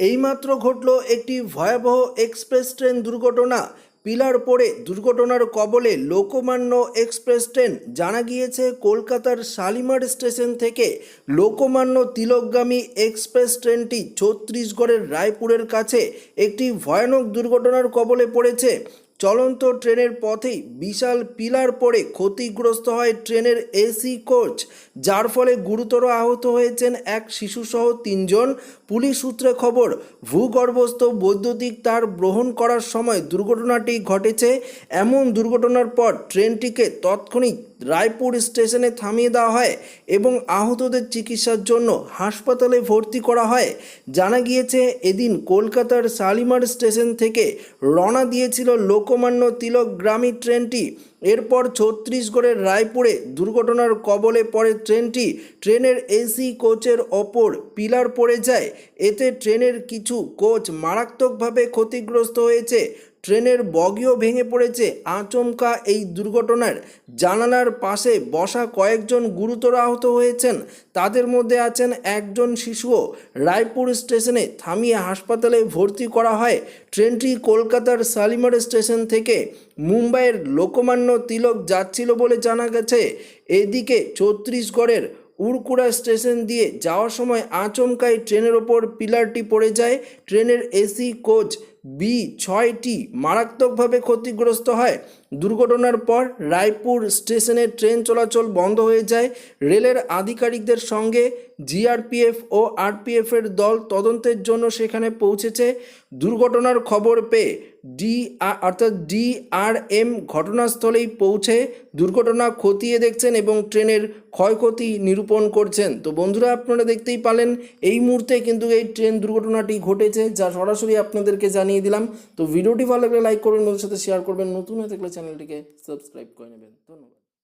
এইমাত্র ঘটল একটি ভয়াবহ এক্সপ্রেস ট্রেন দুর্ঘটনা। পিলার পড়ে দুর্ঘটনার কবলে লোকমান্য এক্সপ্রেস ট্রেন জানা গিয়েছে কলকাতার শালিমার স্টেশন থেকে। লোকমান্য তিলকগামী এক্সপ্রেস ট্রেনটি ছত্তিশগড়ের রায়পুরের কাছে একটি ভয়ানক দুর্ঘটনার কবলে পড়েছে। চলন্ত ট্রেনের পথেই বিশাল পিলার পড়ে ক্ষতিগ্রস্ত হয় ট্রেনের এসি কোচ, যার ফলে গুরুতর আহত হয়েছেন এক শিশুসহ তিনজন। পুলিশ সূত্রে খবর, ভূগর্ভস্থ বৈদ্যুতিক তার গ্রহণ করার সময় দুর্ঘটনাটি ঘটেছে। এমন দুর্ঘটনার পর ট্রেনটিকে তৎক্ষণিক রায়পুর স্টেশনে থামিয়ে দেওয়া হয় এবং আহতদের চিকিৎসার জন্য হাসপাতালে ভর্তি করা হয়। জানা গিয়েছে, এদিন কলকাতার শালিমার স্টেশন থেকে রওনা দিয়েছিল লোকমান্য তিলক গ্রামী ট্রেনটি। এরপর ছত্তিশগড়ের রায়পুরে দুর্ঘটনার কবলে পড়ে ট্রেনটি। ট্রেনের এসি কোচের ওপর পিলার পড়ে যায়। এতে ট্রেনের কিছু কোচ মারাত্মকভাবে ক্ষতিগ্রস্ত হয়েছে। ট্রেনের বগিও ভেঙে পড়েছে। আচমকা এই দুর্ঘটনার জানালার পাশে বসা কয়েকজন গুরুতর আহত হয়েছেন। তাদের মধ্যে আছেন একজন শিশুও। রায়পুর স্টেশনে থামিয়ে হাসপাতালে ভর্তি করা হয়। ট্রেনটি কলকাতার শালিমার স্টেশন থেকে মুম্বাইয়ের লোকমান্য তিলক যাচ্ছিল বলে জানা গেছে। এদিকে ছত্তিশগড়ের উড়কুড়া স্টেশন দিয়ে যাওয়ার সময় আচমকাই ট্রেনের ওপর পিলারটি পড়ে যায়। ট্রেনের এসি কোচ বি ছয়টি মারাত্মকভাবে ক্ষতিগ্রস্ত হয়। দুর্ঘটনার পর রায়পুর স্টেশনে ট্রেন চলাচল বন্ধ হয়ে যায়। রেলের আধিকারিকদের সঙ্গে জিআরপিএফ ও আরপিএফের দল তদন্তের জন্য সেখানে পৌঁছেছে। দুর্ঘটনার খবর পেয়ে ডি অর্থাৎ ডিআরএম ঘটনাস্থলেই পৌঁছে দুর্ঘটনা খতিয়ে দেখছেন এবং ট্রেনের ক্ষয়ক্ষতি নিরূপণ করছেন। তো বন্ধুরা, আপনারা দেখতেই পালেন, এই মুহূর্তে কিন্তু এই ট্রেন দুর্ঘটনাটি ঘটেছে, যা সরাসরি আপনাদেরকে জানিয়ে দিলাম। তো ভিডিওটি ভালো লাগলে লাইক করবেন ওদের সাথে শেয়ার করবেন। নতুন হয়ে থাকলে চ্যানেলটিকে সাবস্ক্রাইব করে নেবেন। ধন্যবাদ।